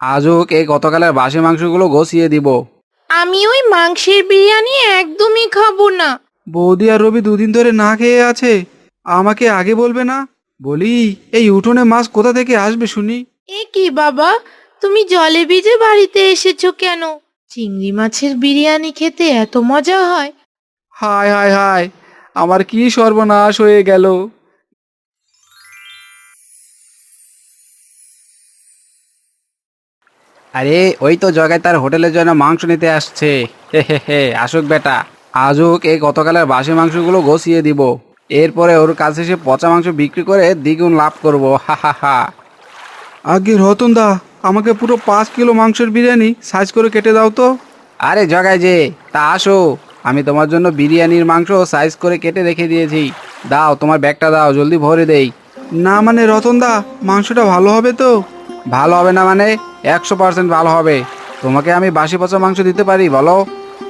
আজও এই গতকালের বাসি মাংসগুলো গছিয়ে দিব। আমি ওই মাংসের বিরিয়ানি একদমই খাব না। বৌদি আর রবি দুদিন ধরে না খেয়ে আছে। আমাকে আগে বলবে না? বলি এই উঠোনে মাছ কোথা থেকে আসবে শুনি? এ কি বাবা? তুমি জলে ভিজে বাড়িতে এসেছ কেন? চিংড়ি মাছের বিরিয়ানি খেতে এত মজা হয়। হায় হায় হায় আমার কি সর্বনাশ হয়ে গেল। আরে ওই তো জগাই তার হোটেলের জন্য মাংস নিতে আসছে। হে হে হে আসুক বেটা। আজুক এই গতকালের বাসি মাংসগুলো গছিয়ে দিব। এরপরে ওর কাছে সে পচা মাংস বিক্রি করে দ্বিগুণ লাভ করব। হা হা হা। আগে রতন দা আমাকে পুরো পাঁচ কিলো মাংসের বিরিয়ানি সাইজ করে কেটে দাও তো। আরে জগাই যে তা আসো। আমি তোমার জন্য বিরিয়ানির মাংস সাইজ করে কেটে রেখে দিয়েছি। দাও তোমার ব্যাগটা দাও জলদি ভরে দেই। না মানে রতন দা মাংসটা ভালো হবে তো? ভালো হবে না মানে একশো পার্সেন্ট ভালো হবে। তোমাকে আমি বাসি পচা মাংস দিতে পারি, বলো?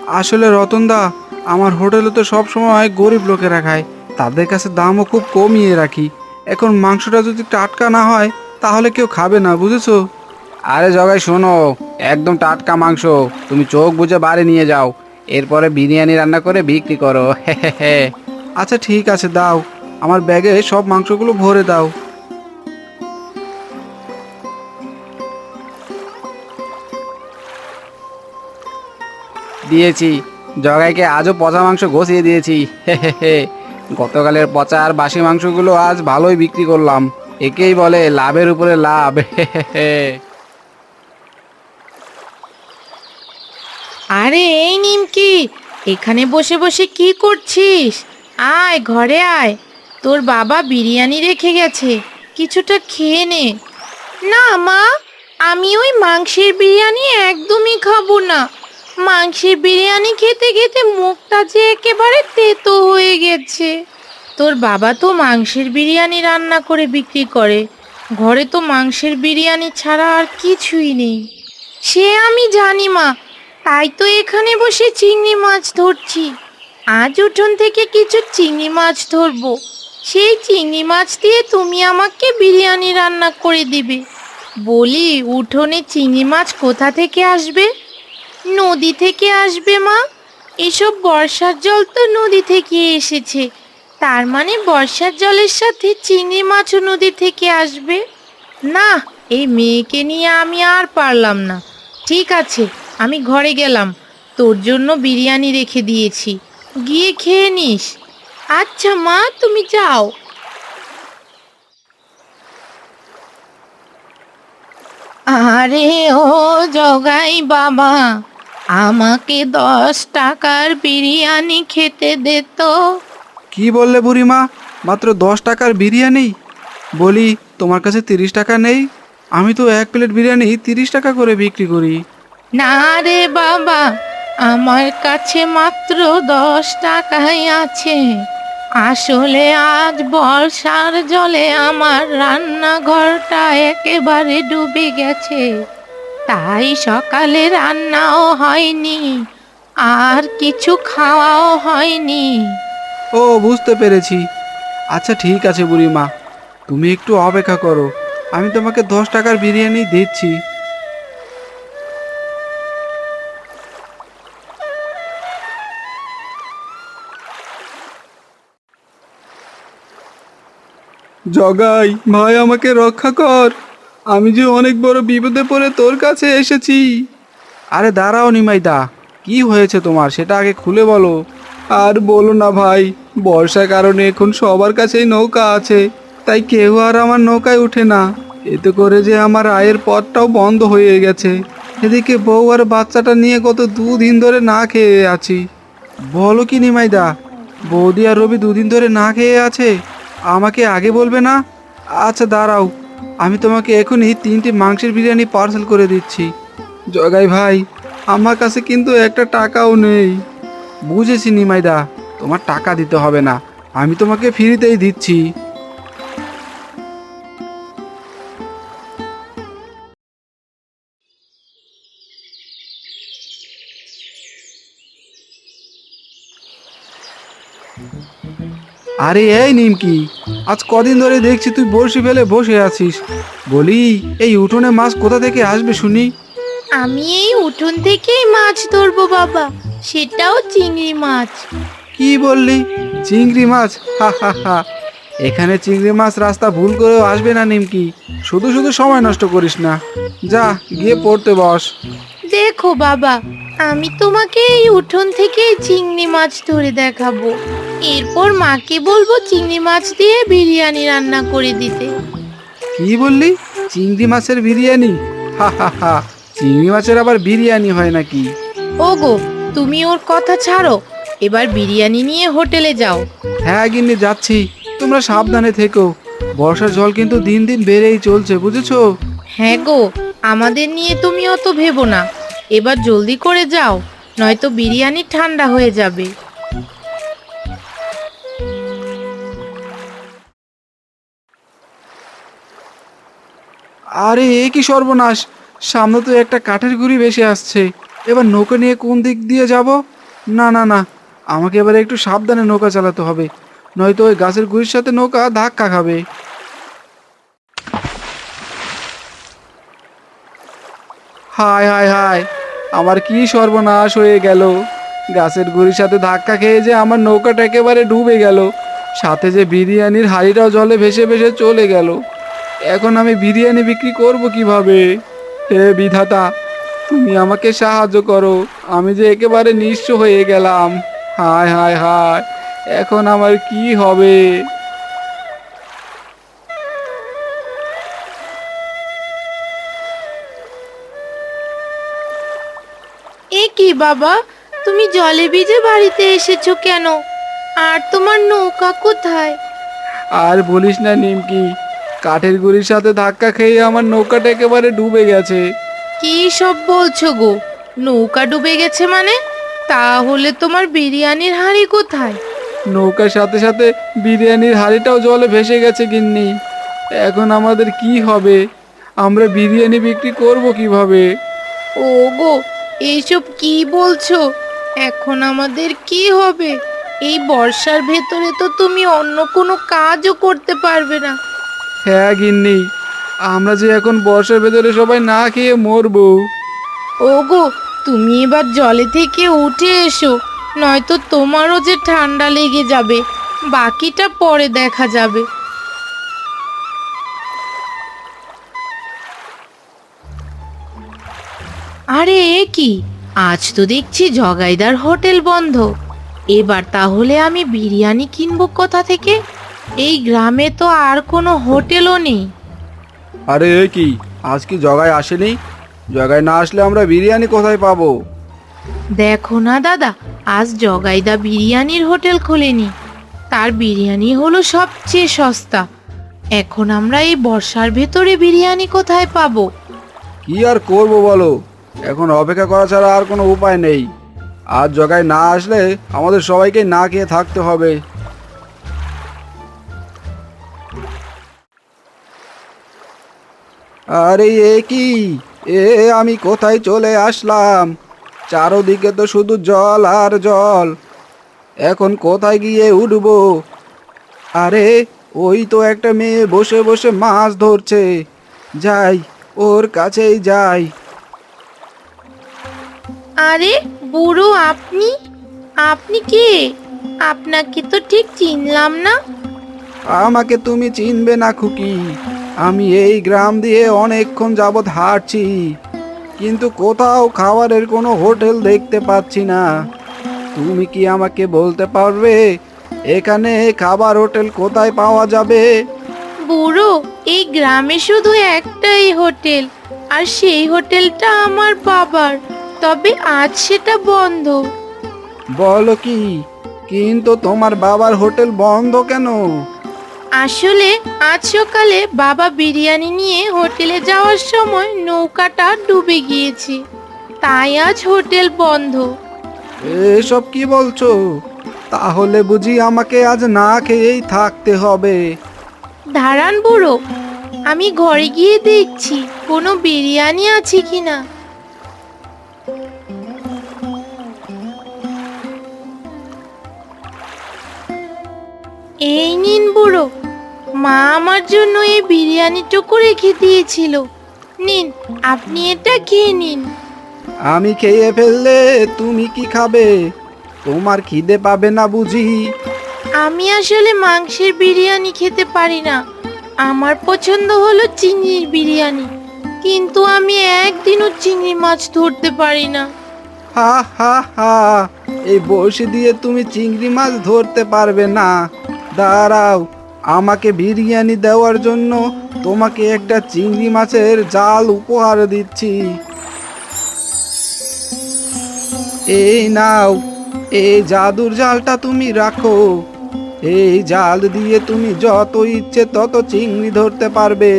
আসলে রতন দা আমার হোটেলে তো সব সময় গরিব লোকেরা খায়। তাদের কাছে দামও খুব কমিয়ে রাখি। এখন মাংসটা যদি টাটকা না হয়, তাহলে কেউ খাবে না, বুঝেছ? আরে জগাই, শোনো, একদম টাটকা মাংস। তুমি চোখ বুঝে বাড়ি নিয়ে যাও। এরপরে বিরিয়ানি রান্না করে বিক্রি করো। হে হে হে আচ্ছা ঠিক আছে, দাও। আমার ব্যাগে সব মাংসগুলো ভরে দাও। দিয়েছি। জগাইকে আজও পচা মাংস ঘষিয়ে দিয়েছি। হে হে হে। গতকালের পচা আর বাসি মাংসগুলো আজ ভালোই বিক্রি করলাম। একেই বলে লাভের উপরে লাভ। হে আরে, এই নিমকি, এখানে বসে বসে কি করছিস? আয়, ঘরে আয়। তোর বাবা বিরিয়ানি রেখে গেছে। কিছুটা খেয়ে নে। না, মা, আমি ওই মাংসের বিরিয়ানি একদমই খাব না। মাংসের বিরিয়ানি খেতে খেতে মুখটা যে একেবারে তেতো হয়ে গেছে। তোর বাবা তো মাংসের বিরিয়ানি রান্না করে বিক্রি করে। ঘরে তো মাংসের বিরিয়ানি ছাড়া আর কিছুই নেই। সে আমি জানি, মা। তাই তো এখানে বসে চিংড়ি মাছ ধরছি। আজ উঠোন থেকে কিছু চিংড়ি মাছ ধরবো। সেই চিংড়ি মাছ দিয়ে তুমি আমাকে বিরিয়ানি রান্না করে দিবে। বলি, উঠোনে চিংড়ি মাছ কোথা থেকে আসবে? নদী থেকে আসবে মা। এসব বর্ষার জল তো নদী থেকে এসেছে। তার মানে বর্ষার জলের সাথে চিংড়ি মাছও নদী থেকে আসবে। না, এই মেয়েকে নিয়ে আমি আর পারলাম না। ঠিক আছে, আমি ঘরে গেলাম। তোর জন্য বিরিয়ানি রেখে দিয়েছি। গিয়ে খেয়ে নিস। আচ্ছা মা, তুমি যাও। আরে ও জগাই বাবা। আমাকে দশ টাকার বিরিয়ানি খেতে দে তো কি বললে বুড়িমা? মাত্র দশ টাকার বিরিয়ানি? বলি তোমার কাছে তিরিশ টাকা নেই? আমি তো এক প্লেট বিরিয়ানি তিরিশ টাকা করে বিক্রি করি। না রে বাবা আমার কাছে মাত্র দশ টাকাই আছে। আসলে আজ বর্ষার জলে আমার রান্নাঘরটা একেবারে ডুবে গেছে। তাই সকালে রান্নাও হয়নি, আর কিছু খাওয়াও হয়নি। ও, বুঝতে পেরেছি। আচ্ছা ঠিক আছে বুড়িমা, তুমি একটু অপেক্ষা করো। আমি তোমাকে দশ টাকার বিরিয়ানি দিচ্ছি। জগাই, ভাই আমাকে রক্ষা কর। আমি যে অনেক বড় বিপদে পড়ে তোর কাছে এসেছি। আরে দাঁড়াও নিমাইদা, কি হয়েছে তোমার? সেটা আগে খুলে বলো। আর বলো না ভাই, বর্ষার কারণে এখন সবার কাছেই নৌকা আছে, তাই কেউ আর আমার নৌকায় ওঠে না। এতে করে যে আমার আয়ের পথটাও বন্ধ হয়ে গেছে। এদিকে বউ আর বাচ্চাটা নিয়ে গত দুদিন ধরে না খেয়ে আছি। বলো কি নিমাইদা, বৌদি আর রবি দুদিন ধরে না খেয়ে আছে? আমাকে আগে বলবে না? আচ্ছা দাঁড়াও। আমি তোমাকে এখনই তিনটি মাংসের বিরিয়ানি পার্সেল করে দিচ্ছি। জগাই ভাই, আমার কাছে কিন্তু একটা টাকাও নেই। বুঝেছি নিমাইদা, তোমার টাকা দিতে হবে না, আমি তোমাকে ফ্রিতেই দিচ্ছি। আরে এই নিমকি আজ কদিন ধরে দেখছি তুই বড়শি ফেলে বসে আছিস। বলি এই উঠোনে মাছ কোথা থেকে আসবে শুনি? আমি এই উঠোন থেকেই মাছ ধরবো বাবা সেটাও চিংড়ি মাছ। কি বললি? চিংড়ি মাছ? হা হা হা। এখানে চিংড়ি মাছ রাস্তা ভুল করেও আসবে না নিমকি। শুধু শুধু সময় নষ্ট করিস না। যা গিয়ে পড়তে বস। দেখো বাবা আমি তোমাকে এই উঠোন থেকে চিংড়ি মাছ ধরে দেখাবো। এরপর মাকে বলব চিংড়ি মাছ দিয়ে বিরিয়ানি রান্না করে দিতে। কি বললি? চিংড়ি মাছের বিরিয়ানি? হা হা হা। চিংড়ি মাছের আবার বিরিয়ানি হয় নাকি? ওগো তুমি ওর কথা ছাড়ো। এবার বিরিয়ানি নিয়ে হোটেলে যাও। হ্যাঁ গিন্নি যাচ্ছি। তোমরা সাবধানে থেকো। বর্ষার জল কিন্তু দিন দিন বেড়েই চলছে বুঝেছ? হ্যাঁ গো আমাদের নিয়ে তুমি অত ভেবো না। এবার জলদি করে যাও নয়তো বিরিয়ানি ঠান্ডা হয়ে যাবে। আরে, এ কি সর্বনাশ? সামনে তো একটা কাঠের গুড়ি বেশি আসছে। এবার নৌকা নিয়ে কোন দিক দিয়ে যাব? না না না। আমাকে এবারে একটু সাবধানে নৌকা চালাতে হবে। নয়তো ওই গাছের গুড়ির সাথে নৌকা ধাক্কা খাবে। হায় হায় হায়, আমার কি সর্বনাশ হয়ে গেল। গাছের গুড়ির সাথে ধাক্কা খেয়ে যে আমার নৌকাটা একেবারে ডুবে গেল। সাথে যে বিরিয়ানির হাঁড়িটাও জলে ভেসে ভেসে চলে গেল। এখন আমি বিরিয়ানি বিক্রি করব কীভাবে? হে বিধাতা তুমি আমাকে সাহায্য করো। আমি যে একেবারে নিঃস্ব হয়ে গেলাম। হায় হায় হায় এখন আমার কি হবে? এ কি বাবা? তুমি জলে ভিজে বাড়িতে এসেছ কেন? আর তোমার নৌকা কোথায়? আর বলিস না নিমকি কাঠের গুড়ির সাথে ধাক্কা খেয়ে আমার নৌকাটা একেবারে ডুবে গেছে। কি সব বলছো গো? নৌকা ডুবে গেছে মানে? তাহলে তোমার বিরিয়ানির হাঁড়ি কোথায়? নৌকার সাথে সাথে বিরিয়ানির হাঁড়িটাও জলে ভেসে গেছে গিন্নি। এখন আমাদের কি হবে? আমরা বিরিয়ানি বিক্রি করব কীভাবে? ও গো এইসব কি বলছো? এখন আমাদের কি হবে? এই বর্ষার ভেতরে তো তুমি অন্য কোনো কাজও করতে পারবে না। হ্যাঁ গিন্নি, আমরা যে এখন বর্ষার ভেতরে সবাই না খেয়ে মরবো। ওগো, তুমি এবার জলে থেকে উঠে এসো, নয়তো তোমারও যে ঠান্ডা লেগে যাবে, বাকিটা পরে দেখা যাবে। আরে এ কি? আজ তো দেখছি জগাইদার হোটেল বন্ধ। এবার তাহলে আমি বিরিয়ানি কিনবো কোথা থেকে? এই গ্রামে তো আর কোনো হোটেলও নেই। আরে এ কি? আজ কি জগায় আসেনি? জগায় না আসলে আমরা বিরিয়ানি কোথায় পাবো? দেখো না দাদা আজ জগাইদা বিরিয়ানির হোটেল খোলেনি। তার বিরিয়ানি হলো সবচেয়ে সস্তা। এখন আমরা এই বর্ষার ভেতরে বিরিয়ানি কোথায় পাবো? কি আর করব বলো? এখন অপেক্ষা করা ছাড়া আর কোনো উপায় নেই। আর জগায় না আসলে আমাদের সবাইকে না খেয়ে থাকতে হবে। আরে এ কি? এ আমি কোথায় চলে আসলাম? চারোদিকে তো শুধু জল আর জল। এখন কোথায় গিয়ে উঠবো? আরে ওই তো একটা মেয়ে বসে বসে মাছ ধরছে। যাই ওর কাছেই যাই। আরে বুড়ো আপনি? আপনি কে? আপনাকে তো ঠিক চিনলাম না। আমাকে তুমি চিনবে না খুকি। আমি এই গ্রাম দিয়ে অনেকক্ষণ যাবৎ হাঁটছি কিন্তু কোথাও খাবারের কোনো হোটেল দেখতে পাচ্ছি না। তুমি কি আমাকে বলতে পারবে এখানে খাবার হোটেল কোথায় পাওয়া যাবে? বুড়ো এই গ্রামে শুধু একটাই হোটেল আর সেই হোটেলটা আমার বাবার তবে আজ সেটা বন্ধ। বলো কি কিন্তু তোমার বাবার হোটেল বন্ধ কেন? আসলে আজ সকালে বাবা বিরিয়ানি নিয়ে হোটেলে যাওয়ার সময় নৌকাটা ডুবে গিয়েছে। তাই আজ হোটেল বন্ধ। এসব কি বলছো? তাহলে বুঝি আমাকে আজ না খেয়েই থাকতে হবে। দাঁড়ান বুড়ো আমি ঘরে গিয়ে দেখছি কোনো বিরিয়ানি আছে কিনা। এই নিন বুড়ো মা আমার জন্য এই বিরিয়ানি বিরিয়ানিটুকু রেখে দিয়েছিল। নিন আপনি এটা খেয়ে নিন। আমি খেয়ে ফেললে তুমি কি খাবে? তোমার খিদে পাবে না বুঝি? আমি আসলে মাংসের বিরিয়ানি খেতে পারি না। আমার পছন্দ হলো চিংড়ির বিরিয়ানি। কিন্তু আমি একদিনও চিংড়ি মাছ ধরতে পারি না। হা হা হা এই বসে দিয়ে তুমি চিংড়ি মাছ ধরতে পারবে না। দাঁড়াও আমাকে বিরিয়ানি দেওয়ার জন্য তোমাকে একটা চিংড়ি মাছের জাল উপহার দিচ্ছি। এই নাও, এই জাদুর জালটা তুমি রাখো। এই জাল দিয়ে তুমি যত ইচ্ছে তত চিংড়ি ধরতে পারবে।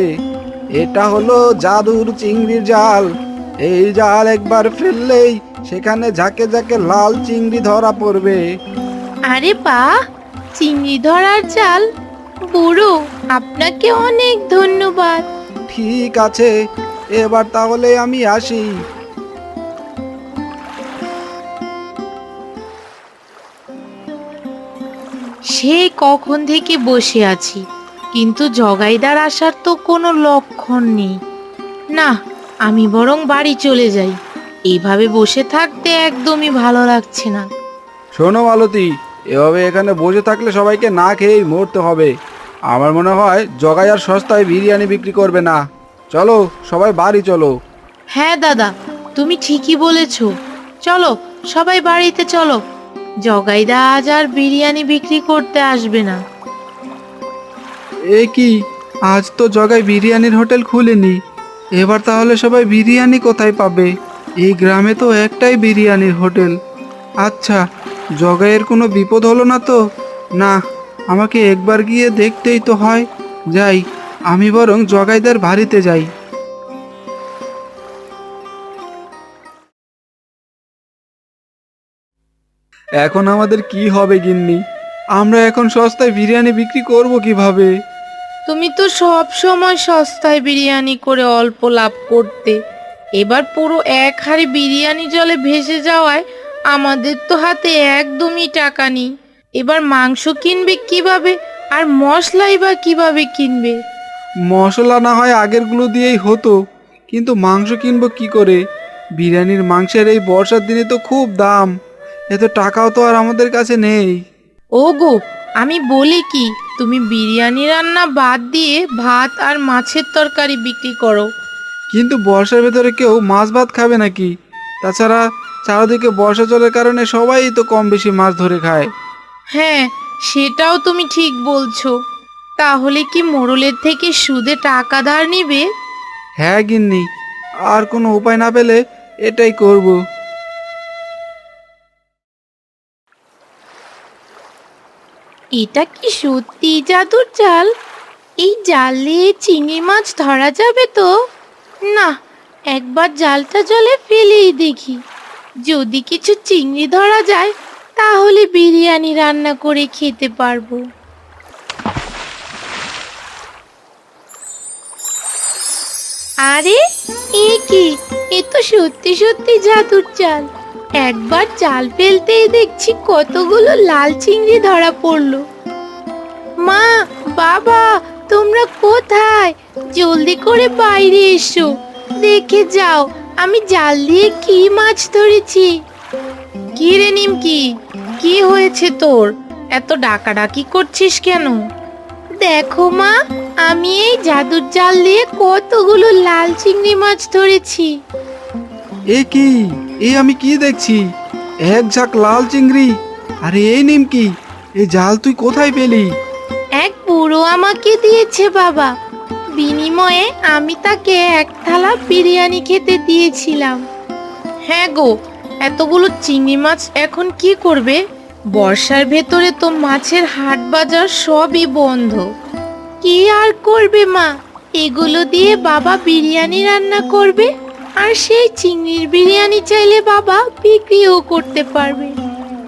এটা হলো জাদুর চিংড়ির জাল। এই জাল একবার ফেললেই সেখানে ঝাঁকে ঝাঁকে লাল চিংড়ি ধরা পড়বে। আরে বা চিংড়ি ধরার জাল বুড়ো আপনাকে অনেক ধন্যবাদ। ঠিক আছে এবার তাহলে আমি আসি। সে কখন থেকে বসে আছি কিন্তু জগাইদার আসার তো কোনো লক্ষণ নেই। না আমি বরং বাড়ি চলে যাই এইভাবে বসে থাকতে একদমই ভালো লাগছে না। শোনো মালতী এভাবে এখানে বসে থাকলে সবাইকে না খেয়েই মরতে হবে। আমার মনে হয় জগাই আর সস্তায় বিরিয়ানি বিক্রি করবে না। চলো সবাই বাড়ি চলো। হ্যাঁ দাদা তুমি ঠিকই বলেছ। চলো সবাই বাড়িতে চলো। জগাইদা আজ আর বিরিয়ানি বিক্রি করতে আসবে না। এ কি? আজ তো জগাই বিরিয়ানির হোটেল খুলেনি। এবার তাহলে সবাই বিরিয়ানি কোথায় পাবে? এই গ্রামে তো একটাই বিরিয়ানির হোটেল। আচ্ছা জগাইয়ের কোনো বিপদ হলো না তো? না আমাকে একবার গিয়ে দেখতেই তো হয়। যাই আমি বরং জগাইদার বাড়িতে যাই। এখন আমাদের কি হবে গিন্নি? আমরা এখন সস্তায় বিরিয়ানি বিক্রি করব কীভাবে? তুমি তো সব সময় সস্তায় বিরিয়ানি করে অল্প লাভ করতে। এবার পুরো এক হাড়ি বিরিয়ানি জলে ভেসে যাওয়ায় আমাদের তো হাতে একদমই টাকা নেই। এবার মাংস কিনবে কীভাবে? আর মশলাই বা কীভাবে কিনবে? মশলা না হয় আগেরগুলো দিয়েই হতো। কিন্তু মাংস কিনবো কি করে? বিরিয়ানির মাংসের এই বর্ষার দিনে তো খুব দাম। এত টাকাও তো আর আমাদের কাছে নেই। ওগো আমি বলি কি তুমি বিরিয়ানি রান্না বাদ দিয়ে ভাত আর মাছের তরকারি বিক্রি করো। কিন্তু বর্ষার ভেতরে কেউ মাছ ভাত খাবে নাকি? তাছাড়া চারদিকে বর্ষা জলের কারণে সবাই তো কম বেশি মাছ ধরে খায়। হ্যাঁ সেটাও তুমি ঠিক বলছো। তাহলে কি মোড়লের থেকে সুদে টাকা ধার নিবে? হ্যাঁ গিন্নি আর কোনো উপায় না পেলে এটাই করব। এটা কি সত্যি জাদুর জাল? এই জাল দিয়ে চিংড়ি মাছ ধরা যাবে তো? না একবার জালটা জলে ফেলেই দেখি। যদি কিছু চিংড়ি ধরা যায়, তাহলে বিরিয়ানি রান্না করে খেতে পারব। আরে, এ কি? এ তো সত্যি সত্যি জাদুর চাল। একবার চাল ফেলতেই দেখছি কতগুলো লাল চিংড়ি ধরা পড়ল। মা, বাবা, তোমরা কোথায়? জলদি করে বাইরে এসো। দেখে যাও আমি জাল দিয়ে কি মাছ ধরেছি? কি রে নিমকি? কি হয়েছে তোর? এত ডাকাডাকি করছিস কেন? দেখো মা আমি এই জাদুর জাল দিয়ে কতগুলো লাল চিংড়ি মাছ ধরেছি। এ কি? এ আমি কি দেখছি? এক ঝাঁক লাল চিংড়ি। আরে এই নিমকি এই জাল তুই কোথায় পেলি? এক বুড়ো আমাকে দিয়েছে বাবা। বিনিময়ে আমি তাকে এক থালা বিরিয়ানি খেতে দিয়েছিলাম। হ্যাঁ গো, এতগুলো চিংড়ি মাছ এখন কি করবে? বর্ষার ভেতরে তো মাছের হাট বাজার সবই বন্ধ। কি আর করবে মা? এগুলো দিয়ে বাবা বিরিয়ানি রান্না করবে, আর সেই চিংড়ির বিরিয়ানি চাইলে বাবা বিক্রিও করতে পারবে।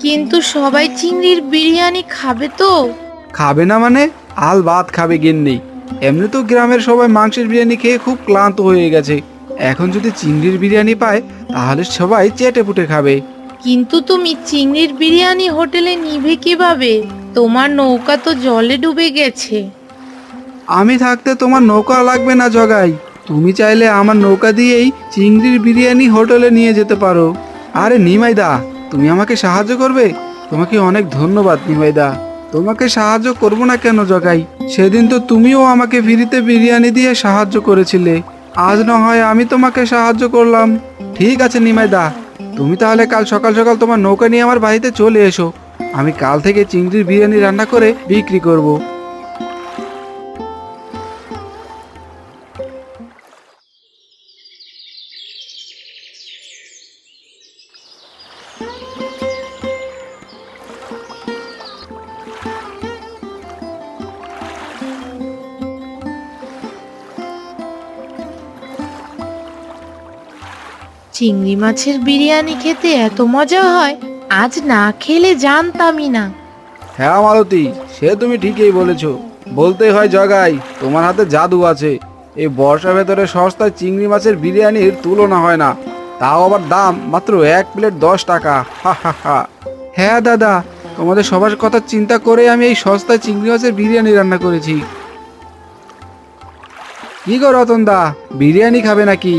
কিন্তু সবাই চিংড়ির বিরিয়ানি খাবে তো? খাবে না মানে? আল ভাত খাবে গিন্নি। এমনি তো গ্রামের সবাই মাংসের বিরিয়ানি খেয়ে খুব ক্লান্ত হয়ে গেছে। এখন যদি চিংড়ির বিরিয়ানি পায় তাহলে সবাই চেটে পুটে খাবে। কিন্তু তুমি চিংড়ির বিরিয়ানি হোটেলে নিবে কীভাবে? তোমার নৌকা তো জলে ডুবে গেছে। আমি থাকতে তোমার নৌকা লাগবে না জগাই। তুমি চাইলে আমার নৌকা দিয়েই চিংড়ির বিরিয়ানি হোটেলে নিয়ে যেতে পারো। আরে নিমাইদা তুমি আমাকে সাহায্য করবে? তোমাকে অনেক ধন্যবাদ নিমাইদা। তোমাকে সাহায্য করব না কেন জগাই? সেদিন তো তুমিও আমাকে ফিরিতে বিরিয়ানি দিয়ে সাহায্য করেছিলে। আজ না হয় আমি তোমাকে সাহায্য করলাম। ঠিক আছে নিমাই দা তুমি তাহলে কাল সকাল সকাল তোমার নৌকা নিয়ে আমার বাড়িতে চলে এসো। আমি কাল থেকে চিংড়ির বিরিয়ানি রান্না করে বিক্রি করব। চিংড়ি মাছের বিরিয়ানি খেতে এত মজা হয়, আজ না খেলে জানতামই না। হ্যাঁ মালতী, সে তুমি ঠিকই বলেছ। বলতেই হয় জগাই, তোমার হাতে জাদু আছে। এই বর্ষার ভেতরে সস্তায় চিংড়ি মাছের বিরিয়ানির তুলনা হয় না। তাও আবার দাম মাত্র এক প্লেট দশ টাকা। হা হা হা। হ্যাঁ দাদা, তোমাদের সবার কথা চিন্তা করে আমি এই সস্তায় চিংড়ি মাছের বিরিয়ানি রান্না করেছি। কি গো রতন দা বিরিয়ানি খাবে নাকি?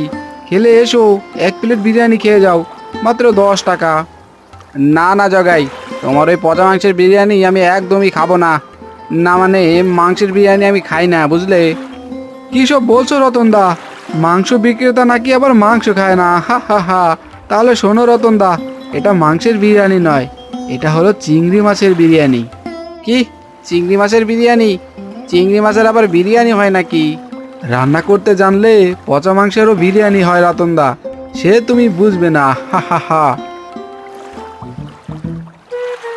খেলে এসো, এক প্লেট বিরিয়ানি খেয়ে যাও, মাত্র দশ টাকা। না না, জগাই, তোমার ওই পচা মাংসের বিরিয়ানি আমি একদমই খাব না। না মানে মাংসের বিরিয়ানি আমি খাই না, বুঝলে? কী সব বলছো রতনদা? মাংস বিক্রেতা নাকি আবার মাংস খায় না? হা হা হা। তাহলে শোনো রতনদা, এটা মাংসের বিরিয়ানি নয়, এটা হলো চিংড়ি মাছের বিরিয়ানি। কি? চিংড়ি মাছের বিরিয়ানি? চিংড়ি মাছের আবার বিরিয়ানি হয় নাকি? রান্না করতে জানলে পচা মাংসেরও বিরিয়ানি হয় রতনদা। সে তুমি বুঝবে না, হা হা হা।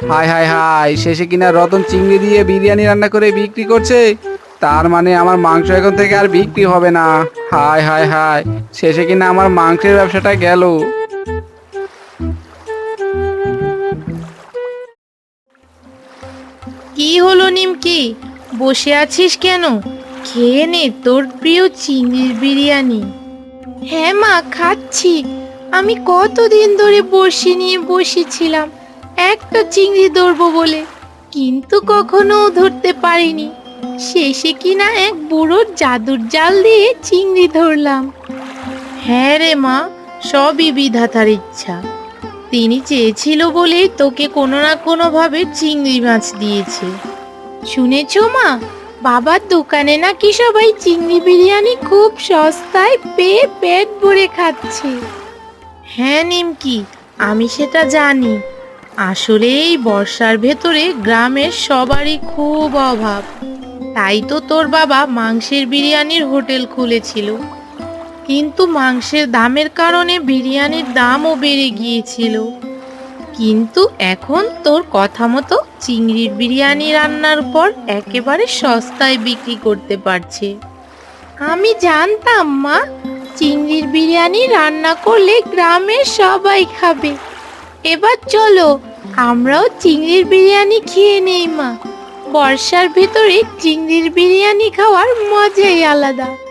হাই হাই হাই, শেষে কিনা রতন চিংড়ি দিয়ে বিরিয়ানি রান্না করে বিক্রি করছে? তার মানে আমার মাংস এখন থেকে আর বিক্রি হবে না। হাই হাই হাই, শেষে কিনা আমার মাংসের ব্যবসাটা গেল। কি হলো নিমকি? বসে আছিস কেন? খেয়ে নে তোর প্রিয় চিংড়ির বিরিয়ানি। হ্যাঁ মা, খাচ্ছি। আমি কতদিন ধরে বসি নিয়ে বসেছিলাম, একটা চিংড়ি ধরবো বলে, কিন্তু কখনো ধরতে পারিনি। শেষে কিনা এক বুড়ো জাদুর জাল দিয়ে চিংড়ি ধরলাম। হ্যাঁ রে মা, সবই বিধাতার ইচ্ছা। তিনি চেয়েছিল বলেই তোকে কোনো না কোনোভাবে চিংড়ি মাছ দিয়েছে। শুনেছ মা বাবার দোকানে নাকি সবাই চিংড়ি বিরিয়ানি খুব সস্তায় পেয়ে পেট ভরে খাচ্ছে। হ্যাঁ নিমকি, আমি সেটা জানি। আসলে এই বর্ষার ভেতরে গ্রামের সবারই খুব অভাব। তাই তো তোর বাবা মাংসের বিরিয়ানির হোটেল খুলেছিল। কিন্তু মাংসের দামের কারণে বিরিয়ানির দামও বেড়ে গিয়েছিল। কিন্তু এখন তোর কথা মতো চিংড়ির বিরিয়ানি রান্নার পর একেবারে সস্তায় বিক্রি করতে পারছে। আমি জানতাম, মা, চিংড়ির বিরিয়ানি রান্না করলে গ্রামের সবাই খাবে। এবার চলো, আমরাও চিংড়ির বিরিয়ানি খেয়ে নেই, মা। বর্ষার ভেতরে চিংড়ির বিরিয়ানি খাওয়ার মজাই আলাদা।